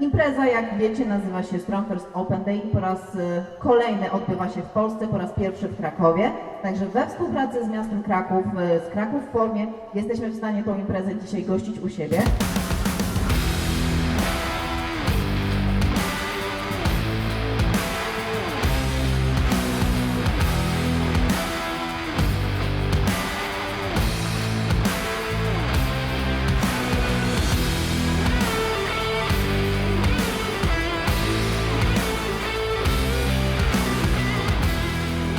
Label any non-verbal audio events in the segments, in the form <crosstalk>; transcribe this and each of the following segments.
Impreza, jak wiecie, nazywa się Strong First Open Day. Po raz y, kolejny odbywa się w Polsce, po raz pierwszy w Krakowie. Także we współpracy z miastem Kraków, y, z Kraków w formie, jesteśmy w stanie tą imprezę dzisiaj gościć u siebie.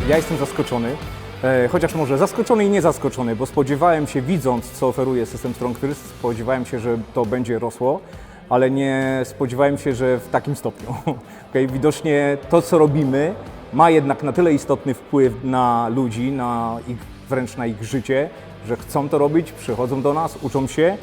Ja jestem zaskoczony, e, chociaż może zaskoczony i nie zaskoczony, bo spodziewałem się, widząc, co oferuje system Strong First, spodziewałem się, że to będzie rosło, ale nie spodziewałem się, że w takim stopniu. <laughs> Okay, widocznie to, co robimy, ma jednak na tyle istotny wpływ na ludzi, na ich, wręcz na ich życie, że chcą to robić, przychodzą do nas, uczą się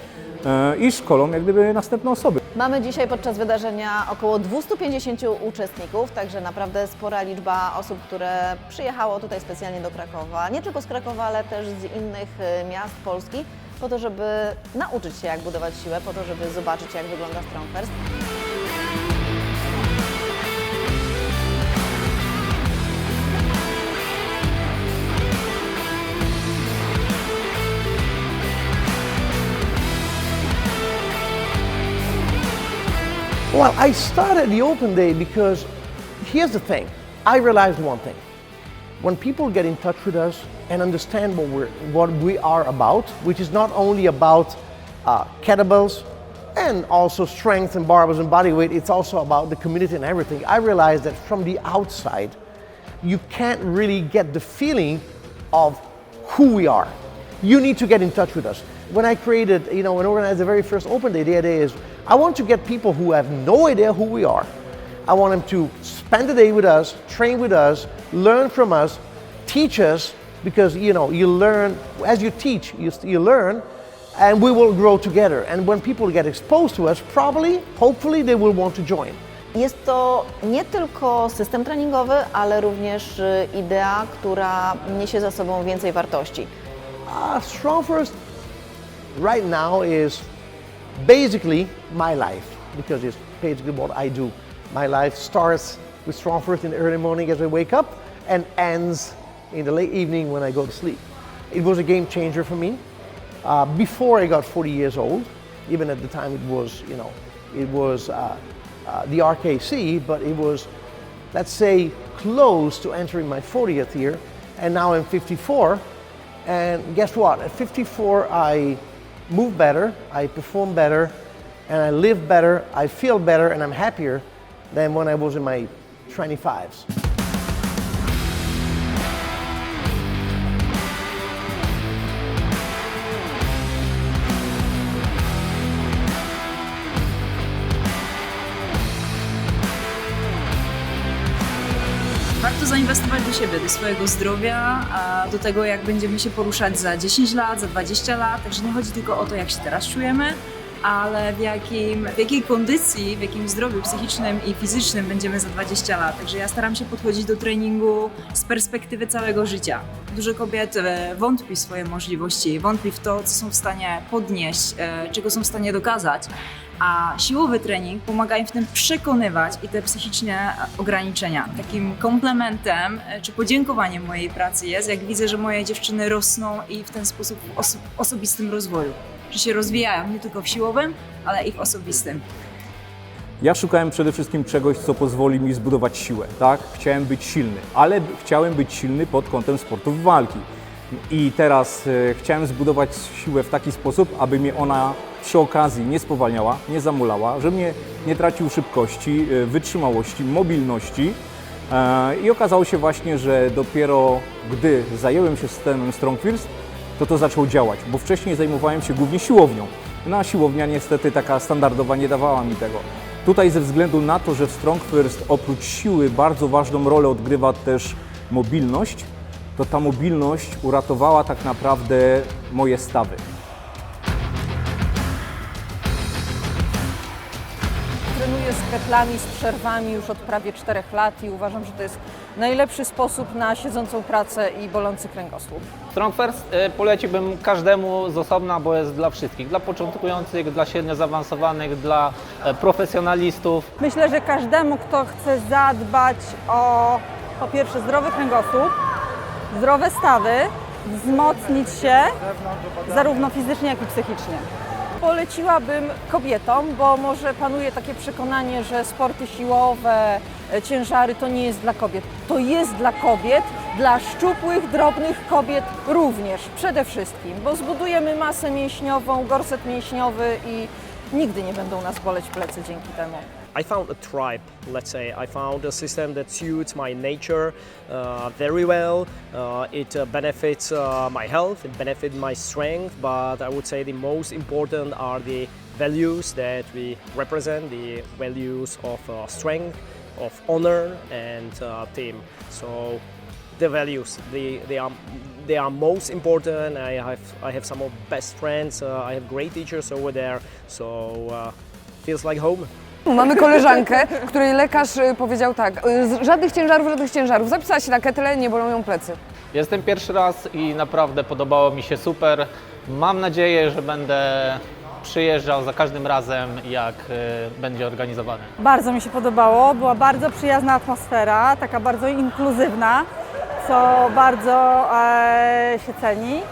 i szkolą jak gdyby następne osoby. Mamy dzisiaj podczas wydarzenia około 250 uczestników, także naprawdę spora liczba osób, które przyjechało tutaj specjalnie do Krakowa, nie tylko z Krakowa, ale też z innych y, miast Polski, po to, żeby nauczyć się jak budować siłę, po to, żeby zobaczyć jak wygląda Strong Well, I started the open day because here's the thing. I realized one thing. When people get in touch with us and understand what, we're, what we are about, which is not only about uh, kettlebells and also strength and barbells and body weight, it's also about the community and everything. I realized that from the outside, you can't really get the feeling of who we are. You need to get in touch with us. When I created, you know, and organized the very first open day, the idea is I want to get people who have no idea who we are. I want them to spend the day with us, train with us, learn from us, teach us, because you know you learn as you teach, you, you learn, and we will grow together. And when people get exposed to us, probably, hopefully, they will want to join. Jest to nie tylko system treningowy, ale również idea, która niesie za sobą więcej wartości. Uh, Strong First right now is basically my life because it's basically what I do. My life starts with Strong First in the early morning as I wake up and ends in the late evening when I go to sleep. It was a game changer for me. Uh, before I got 40 years old, even at the time it was, you know, it was uh, uh, the RKC, but it was, let's say, close to entering my 40th year. And now I'm 54. And guess what? At 54, I move better, I perform better, and I live better, I feel better, and I'm happier than when I was in my 25s. Warto zainwestować do siebie, do swojego zdrowia, a do tego, jak będziemy się poruszać za 10 lat, za 20 lat. Także nie chodzi tylko o to, jak się teraz czujemy, ale w, jakim, w jakiej kondycji, w jakim zdrowiu psychicznym i fizycznym będziemy za 20 lat. Także ja staram się podchodzić do treningu z perspektywy całego życia. Dużo kobiet e, wątpi w swoje możliwości, wątpi w to, co są w stanie podnieść, e, czego są w stanie dokazać. A siłowy trening pomaga im w tym przekonywać i te psychiczne ograniczenia. Takim komplementem e, czy podziękowaniem mojej pracy jest, jak widzę, że moje dziewczyny rosną i w ten sposób w oso- osobistym rozwoju. Że się rozwijają nie tylko w siłowym, ale i w osobistym. Ja szukałem przede wszystkim czegoś, co pozwoli mi zbudować siłę, tak? Chciałem być silny, ale chciałem być silny pod kątem sportów walki. I teraz e, chciałem zbudować siłę w taki sposób, aby mnie ona przy okazji nie spowalniała, nie zamulała, żebym nie, nie tracił szybkości, e, wytrzymałości, mobilności. E, I okazało się właśnie, że dopiero gdy zająłem się systemem Strong First, to to zaczęło działać, bo wcześniej zajmowałem się głównie siłownią. No a siłownia niestety taka standardowa nie dawała mi tego. Tutaj ze względu na to, że w Strong First oprócz siły bardzo ważną rolę odgrywa też mobilność, to ta mobilność uratowała tak naprawdę moje stawy. trenuję z ketlami, z przerwami już od prawie 4 lat i uważam, że to jest najlepszy sposób na siedzącą pracę i bolący kręgosłup. Strong First e, poleciłbym każdemu z osobna, bo jest dla wszystkich. Dla początkujących, dla średnio zaawansowanych, dla e, profesjonalistów. Myślę, że każdemu, kto chce zadbać o po pierwsze zdrowy kręgosłup, zdrowe stawy, wzmocnić się zarówno fizycznie, jak i psychicznie. Poleciłabym kobietom, bo może panuje takie przekonanie, że sporty siłowe, e, ciężary to nie jest dla kobiet. To jest dla kobiet, dla szczupłych, drobnych kobiet również, przede wszystkim, bo zbudujemy masę mięśniową, gorset mięśniowy i nigdy nie będą nas boleć plecy dzięki temu. I found a tribe, let's say. I found a system that suits my nature uh, very well. Uh, it uh, benefits uh, my health, it benefits my strength, but I would say the most important are the values that we represent the values of uh, strength, of honor, and uh, team. So the values they, they are they are most important i have i have some of best friends uh, i have great teachers over there so uh, feels like home Mamy koleżankę, której lekarz y, powiedział tak, y, z- żadnych ciężarów, żadnych ciężarów. Zapisała się na kettle, nie bolą ją plecy. Jestem pierwszy raz i naprawdę podobało mi się super. Mam nadzieję, że będę przyjeżdżał za każdym razem, jak e, będzie organizowane. Bardzo mi się podobało, była bardzo przyjazna atmosfera, taka bardzo inkluzywna, co bardzo e, się ceni.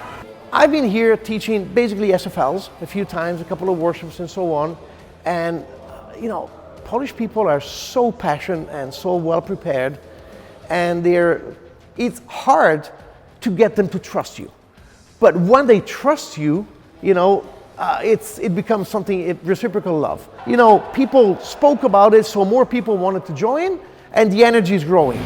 I've been here teaching basically SFLs a few times, a couple of workshops and so on. And, you know, Polish people are so passionate and so well prepared. And they're, it's hard to get them to trust you. But when they trust you, you know, uh, it's, it becomes something, it, reciprocal love. You know, people spoke about it, so more people wanted to join, and the energy is growing.